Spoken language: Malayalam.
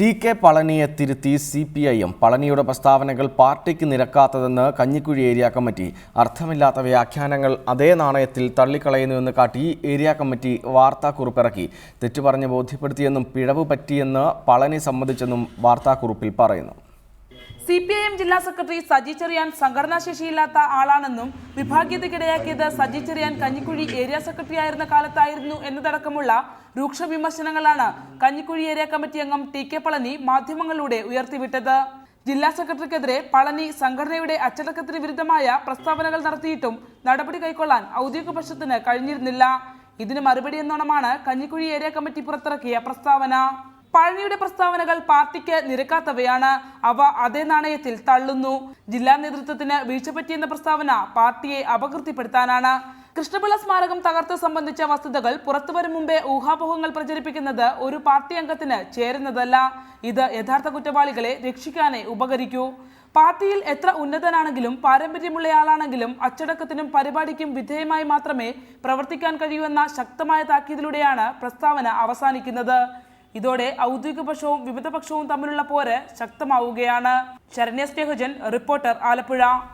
ടി കെ പളനിയെ തിരുത്തി സി പി ഐ എം. പളനിയുടെ പ്രസ്താവനകൾ പാർട്ടിക്ക് നിരക്കാത്തതെന്ന് കഞ്ഞിക്കുഴി ഏരിയ കമ്മിറ്റി. അർത്ഥമില്ലാത്ത വ്യാഖ്യാനങ്ങൾ അതേ നാണയത്തിൽ തള്ളിക്കളയുന്നുവെന്ന് കാട്ടി ഏരിയ കമ്മിറ്റി വാർത്താക്കുറിപ്പിറക്കി. തെറ്റു പറഞ്ഞ് ബോധ്യപ്പെടുത്തിയെന്നും പിഴവ് പറ്റിയെന്ന് പളനി സമ്മതിച്ചെന്നും വാർത്താക്കുറിപ്പിൽ പറയുന്നു. സി പി ഐ എം ജില്ലാ സെക്രട്ടറി സജി ചെറിയാൻ സംഘടനാ ശേഷിയില്ലാത്ത ആളാണെന്നും വിഭാഗീയതയ്ക്കിടയാക്കിയത് സജി ചെറിയാൻ കഞ്ഞിക്കുഴി ഏരിയ സെക്രട്ടറി ആയിരുന്ന കാലത്തായിരുന്നു എന്നതടക്കമുള്ള രൂക്ഷ വിമർശനങ്ങളാണ് കഞ്ഞിക്കുഴി ഏരിയ കമ്മിറ്റി അംഗം ടി കെ പളനി മാധ്യമങ്ങളിലൂടെ ഉയർത്തിവിട്ടത്. ജില്ലാ സെക്രട്ടറിക്കെതിരെ പളനി സംഘടനയുടെ അച്ചടക്കത്തിന് വിരുദ്ധമായ പ്രസ്താവനകൾ നടത്തിയിട്ടും നടപടി കൈക്കൊള്ളാൻ ഔദ്യോഗിക പക്ഷത്തിന് കഴിഞ്ഞിരുന്നില്ല. ഇതിന് മറുപടി എന്നോണമാണ് കഞ്ഞിക്കുഴി ഏരിയ കമ്മിറ്റി പുറത്തിറക്കിയ പ്രസ്താവന. പഴനിയുടെ പ്രസ്താവനകൾ പാർട്ടിക്ക് നിരക്കാത്തവയാണ്. അവ അതേ നാണയത്തിൽ തള്ളുന്നു. ജില്ലാ നേതൃത്വത്തിന് വീഴ്ച പറ്റിയെന്ന പ്രസ്താവന പാർട്ടിയെ അപകീർത്തിപ്പെടുത്താനാണ്. കൃഷ്ണപിള്ള സ്മാരകം തകർത്ത് സംബന്ധിച്ച വസ്തുതകൾ പുറത്തുവരും മുമ്പേ ഊഹാപോഹങ്ങൾ പ്രചരിപ്പിക്കുന്നത് ഒരു പാർട്ടി അംഗത്തിന് ചേരുന്നതല്ല. ഇത് യഥാർത്ഥ കുറ്റവാളികളെ രക്ഷിക്കാനേ ഉപകരിക്കൂ. പാർട്ടിയിൽ എത്ര ഉന്നതനാണെങ്കിലും പാരമ്പര്യമുള്ളയാളാണെങ്കിലും അച്ചടക്കത്തിനും പരിപാടിക്കും വിധേയമായി മാത്രമേ പ്രവർത്തിക്കാൻ കഴിയൂ എന്ന ശക്തമായ താക്കീതിലൂടെയാണ് പ്രസ്താവന അവസാനിക്കുന്നത്. ഇതോടെ ഔദ്യോഗിക പക്ഷവും വിവിധ പക്ഷവും തമ്മിലുള്ള പോര് ശക്തമാവുകയാണ്. ശരണ്യ സ്നേഹജൻ റിപ്പോർട്ടർ ആലപ്പുഴ.